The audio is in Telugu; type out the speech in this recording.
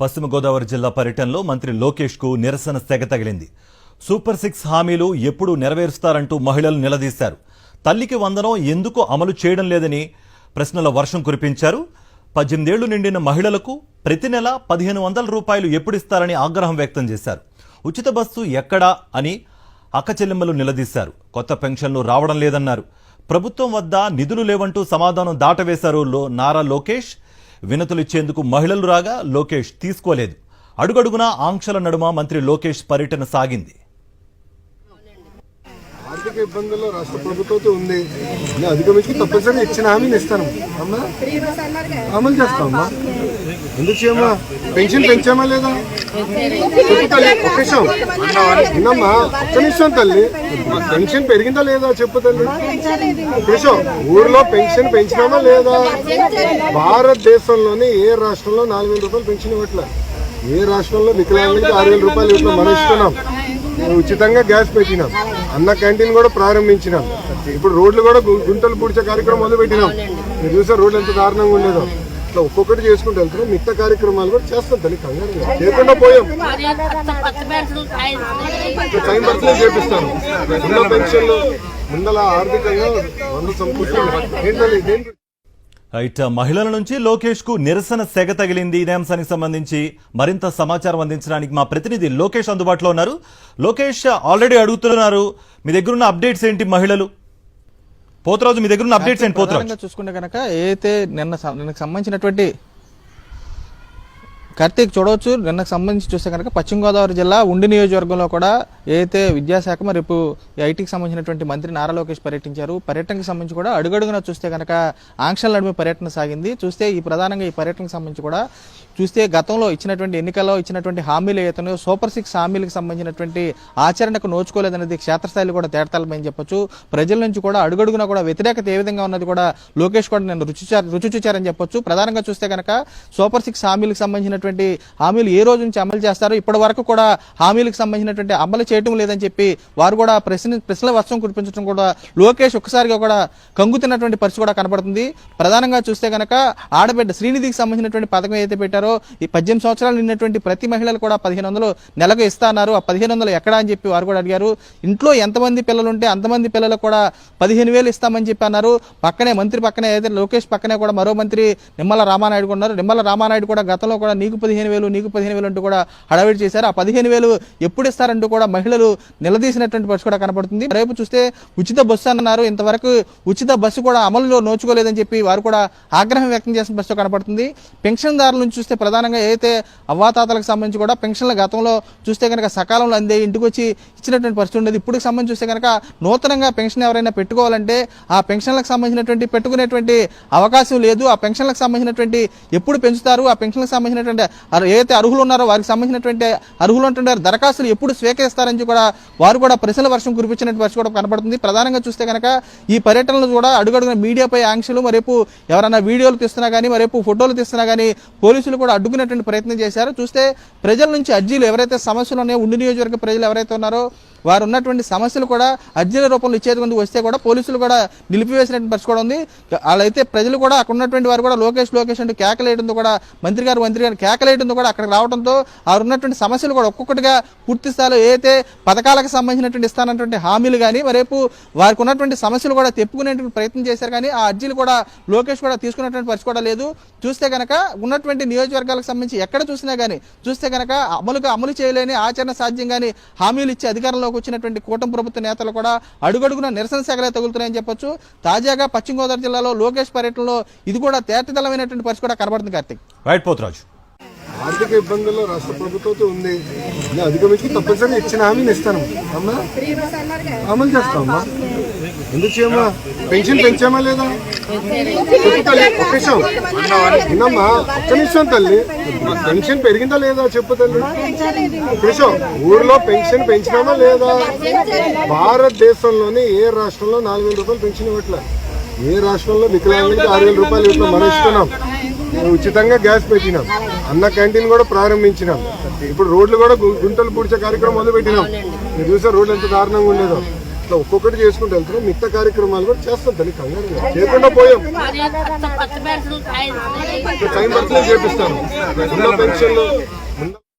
పశ్చిమ గోదావరి జిల్లా పర్యటనలో మంత్రి లోకేష్కు నిరసన సెగ తగిలింది. సూపర్ సిక్స్ హామీలు ఎప్పుడు నెరవేరుస్తారంటూ మహిళలు నిలదీశారు. తల్లికి వందనం ఎందుకు అమలు చేయడం లేదని ప్రశ్నల వర్షం కురిపించారు. పద్దెనిమిదేళ్ళు నిండిన మహిళలకు ప్రతి నెల పదిహేను వందల రూపాయలు ఎప్పుడిస్తారని ఆగ్రహం వ్యక్తం చేశారు. ఉచిత బస్సు ఎక్కడా అని అక్కచెల్లెమ్మలు నిలదీశారు. కొత్త పెన్షన్లు రావడం లేదన్నారు. ప్రభుత్వం వద్ద నిధులు లేవంటూ సమాధానం దాటవేశారు లో నారా లోకేష్. వినతులు ఇచ్చేందుకు మహిళలు రాగా లోకేష్ తీసుకోలేదు. అడుగడుగునా ఆంక్షల నడుమ మంత్రి లోకేష్ పర్యటన సాగింది. ఆర్థిక ఇబ్బందుల్లో రాష్ట్ర ప్రభుత్వంతో ఉంది. అధిగమించి తప్పనిసరిగా ఇచ్చిన హామీని ఇస్తాను. అమ్మా. అమలు చేస్తామమ్మా ఎందుకు చేయమ్మా పెన్షన్ పెంచామా లేదా? తల్లి ఒక్క విన్నమ్మా ఒక్క నిమిషం తల్లి. పెన్షన్ పెరిగిందా లేదా చెప్పు తల్లి. ఒక్క ఊర్లో పెన్షన్ పెంచినామా లేదా? భారతదేశంలోనే ఏ రాష్ట్రంలో నాలుగు వేల రూపాయలు పెన్షన్ ఇవ్వట్లే? ఏ రాష్ట్రంలో వికలాంగులకి ఆరు వేల రూపాయలు ఇవ్వట్లే? మనం ఇస్తున్నాం ఉచితంగా గ్యాస్ పెట్టినాం. అన్న క్యాంటీన్ కూడా ప్రారంభించినాం. ఇప్పుడు రోడ్లు కూడా గుంటలు పూడ్చే కార్యక్రమం మొదలు పెట్టినాం మీరు చూసే రోడ్లు ఎంత దారుణంగా ఉండేదో. ఇట్లా ఒక్కొక్కటి చేసుకుంటూ వెళ్తున్నాం మిగతా కార్యక్రమాలు కూడా చేస్తాం దానికి కంగారు చేయకుండా పోయాం. టైం పడుతుంది చేపిస్తాను. ఉన్న పెన్షన్లు ముందల ఆర్థికంగా వంద సమకూర్చున్నాం రైట్ మహిళల నుంచి లోకేష్కు నిరసన సెగ తగిలింది. ఇదే అంశానికి సంబంధించి మరింత సమాచారం అందించడానికి మా ప్రతినిధి లోకేష్ అందుబాటులో ఉన్నారు. లోకేష్ ఆల్రెడీ అడుగుతున్నారు మీ దగ్గర ఉన్న అప్డేట్స్ ఏంటి మహిళలు? పోతరాజు మీ దగ్గర ఉన్న అప్డేట్స్ ఏంటి పోతరాజు? చూసుకుంటే కనుక ఏదైతే నిన్న నిన్నకు సంబంధించినటువంటి కార్తీక్ చూడవచ్చు. నిన్నకు సంబంధించి చూస్తే కనుక పశ్చిమ గోదావరి జిల్లా ఉండి నియోజకవర్గంలో కూడా ఏదైతే విద్యాశాఖ మరి రేపు ఐటీకి సంబంధించినటువంటి మంత్రి నారా లోకేష్ పర్యటించారు. పర్యటనకు సంబంధించి కూడా అడుగడుగున చూస్తే కనుక ఆంక్షల నడిమి పర్యటన సాగింది. చూస్తే ఈ ప్రధానంగా ఈ పర్యటనకు సంబంధించి కూడా చూస్తే గతంలో ఇచ్చినటువంటి ఎన్నికల్లో ఇచ్చినటువంటి హామీలు ఏతనో సూపర్ సిక్స్ హామీలకు సంబంధించినటువంటి ఆచరణకు నోచుకోలేదనేది క్షేత్రస్థాయిలో కూడా తేటతలమని చెప్పొచ్చు. ప్రజల నుంచి కూడా అడుగడుగున కూడా వ్యతిరేకత ఏ విధంగా ఉన్నది కూడా లోకేష్ కూడా నేను రుచి రుచి చూచారని చెప్పొచ్చు. ప్రధానంగా చూస్తే కనుక సూపర్ సిక్స్ హామీలకు సంబంధించినటువంటి హామీలు ఏ రోజు నుంచి అమలు చేస్తారో ఇప్పటి వరకు కూడా హామీలకు సంబంధించినటువంటి అమలు చేయటం లేదని చెప్పి వారు కూడా ప్రశ్న ప్రశ్నల వర్షం కురిపించడం కూడా లోకేష్ ఒక్కసారిగా కూడా కంగుతున్నటువంటి పరిస్థితి కూడా కనబడుతుంది. ప్రధానంగా చూస్తే కనుక ఆడబిడ్డ శ్రీనిధికి సంబంధించినటువంటి పథకం ఏదైతే పెట్టారో ఈ పద్దెనిమిది సంవత్సరాలు నిన్నటువంటి ప్రతి మహిళలు కూడా పదిహేను వందలు నెలకు ఇస్తా అన్నారు. ఆ పదిహేను వందలు ఎక్కడా అని చెప్పి వారు కూడా అడిగారు. ఇంట్లో ఎంతమంది పిల్లలు ఉంటే అంతమంది పిల్లలకు కూడా పదిహేను వేలు ఇస్తామని చెప్పి అన్నారు. పక్కనే మంత్రి పక్కనే అయితే లోకేష్ పక్కనే కూడా మరో మంత్రి నిమ్మల రామానాయుడు ఉన్నారు. నిమ్మల రామానాయుడు కూడా గతంలో కూడా నీకు పదిహేను వేలు నీకు పదిహేను వేలు అంటూ కూడా హడావిడి చేశారు. ఆ పదిహేను వేలు ఎప్పుడు ఇస్తారంటూ కూడా మహిళలు నిలదీసినటువంటి పరిస్థితి కూడా కనపడుతుంది. రేపు చూస్తే ఉచిత బస్సు అన్నారు. ఇంతవరకు ఉచిత బస్సు కూడా అమలులో నోచుకోలేదని చెప్పి వారు కూడా ఆగ్రహం వ్యక్తం చేసిన పరిస్థితి కనపడుతుంది. పెన్షన్దారుల నుంచి చూస్తే ప్రధానంగా ఏదైతే అవ్వాతాతలకు సంబంధించి కూడా పెన్షన్ల గతంలో చూస్తే కనుక సకాలంలో అందే ఇంటికి వచ్చి ఇచ్చినటువంటి పరిస్థితి ఉండేది. ఇప్పుడు సంబంధించి చూస్తే కనుక నూతనంగా పెన్షన్ ఎవరైనా పెట్టుకోవాలంటే ఆ పెన్షన్లకు సంబంధించినటువంటి పెట్టుకునేటువంటి అవకాశం లేదు. ఆ పెన్షన్లకు సంబంధించినటువంటి ఎప్పుడు పెంచుతారు? ఆ పెన్షన్లకు సంబంధించినటువంటి అర్- ఏదైతే అర్హులు ఉన్నారో వారికి సంబంధించినటువంటి అర్హులు ఉన్నటువంటి దరఖాస్తులు ఎప్పుడు స్వీకరిస్తారని కూడా వారు కూడా ప్రశ్నల వర్షం కురిపించినటువంటి వర్షం కూడా కనబడుతుంది. ప్రధానంగా చూస్తే కనుక ఈ పర్యటనలు కూడా అడుగడుగున మీడియాపై ఆంక్షలు మరేపు ఎవరైనా వీడియోలు తీస్తున్నా కానీ మరేపు ఫోటోలు తీస్తున్నా కానీ పోలీసులు కూడా అడ్డుకునేటువంటి ప్రయత్నం చేశారు. చూస్తే ప్రజల నుంచి అర్జీలు ఎవరైతే సమస్యలు ఉన్నాయో ఉండి నియోజకవర్గ ప్రజలు ఎవరైతే ఉన్నారో వారు ఉన్నటువంటి సమస్యలు కూడా అర్జీల రూపంలో ఇచ్చేది ముందు వస్తే కూడా పోలీసులు కూడా నిలిపివేసినటువంటి పరిస్థితి కూడా ఉంది. వాళ్ళైతే ప్రజలు కూడా అక్కడ ఉన్నటువంటి వారు కూడా లోకేష్ లోకేష్ అంటూ కేకలేయడంతో కూడా మంత్రి గారు మంత్రి గారు కేకలేయడంతో కూడా అక్కడికి రావడంతో వారు ఉన్నటువంటి సమస్యలు కూడా ఒక్కొక్కటిగా పూర్తి స్థాయిలో ఏదైతే పథకాలకు సంబంధించినటువంటి ఇస్తానటువంటి హామీలు కానీ మరేపు వారికి ఉన్నటువంటి సమస్యలు కూడా తెప్పుకునేటువంటి ప్రయత్నం చేశారు కానీ ఆ అర్జీలు కూడా లోకేష్ కూడా తీసుకున్నటువంటి పరిస్థితి కూడా లేదు. చూస్తే కనుక ఉన్నటువంటి నియోజకవర్గాలకు సంబంధించి ఎక్కడ చూసినా కానీ చూస్తే కనుక అమలుగా అమలు చేయలేని ఆచరణ సాధ్యం కానీ హామీలు ఇచ్చి అధికారంలోకి వచ్చినటువంటి కూటమి ప్రభుత్వ నేతలు కూడా అడుగడుగున నిరసన శాఖలే తగులుతున్నాయని చెప్పొచ్చు. తాజాగా పశ్చిమ గోదావరి జిల్లాలో లోకేష్ పర్యటనలో ఇది కూడా తేటతలమైనటువంటి పరిస్థితి కూడా కనబడుతుంది కార్తీక్. రైట్ పోతురాజు. ఆర్థిక ఇబ్బందుల్లో రాష్ట్ర ప్రభుత్వంతో ఉంది. నేను అధిగమించి తప్పనిసరిగా ఇచ్చిన హామీని ఇస్తాను. అమ్మా. అమలు చేస్తామమ్మా ఎందుకు చేయమ్మా? పెన్షన్ పెంచామా లేదా? ఒక్క నిమిషం. విన్నమ్మా ఒక్క నిమిషం తల్లి. పెన్షన్ పెరిగిందా లేదా చెప్పు తల్లి. నిమిషం. ఊర్లో పెన్షన్ పెంచినామా లేదా? భారతదేశంలోనే ఏ రాష్ట్రంలో నాలుగు వేల రూపాయలు పెన్షన్ ఇవ్వట్లే? ఏ రాష్ట్రంలో వికలాంగులకి ఆరు వేల రూపాయలు ఇవ్వట్లే? మనం ఇస్తున్నాం ఉచితంగా గ్యాస్ పెట్టినాం. అన్న క్యాంటీన్ కూడా ప్రారంభించినాం. ఇప్పుడు రోడ్లు కూడా గుంటలు పూడ్చే కార్యక్రమం మొదలు పెట్టినాం మీరు చూసారు రోడ్లు ఎంత దారుణంగా ఉండేదో. ఇట్లా ఒక్కొక్కటి చేసుకుంటూ వెళ్తున్నాం. మిగతా కార్యక్రమాలు కూడా చేస్తాం దాన్ని కంగారు. చేయకుండా పోయాం. టైం పడుతుంది చేపిస్తాను. పెన్షన్లు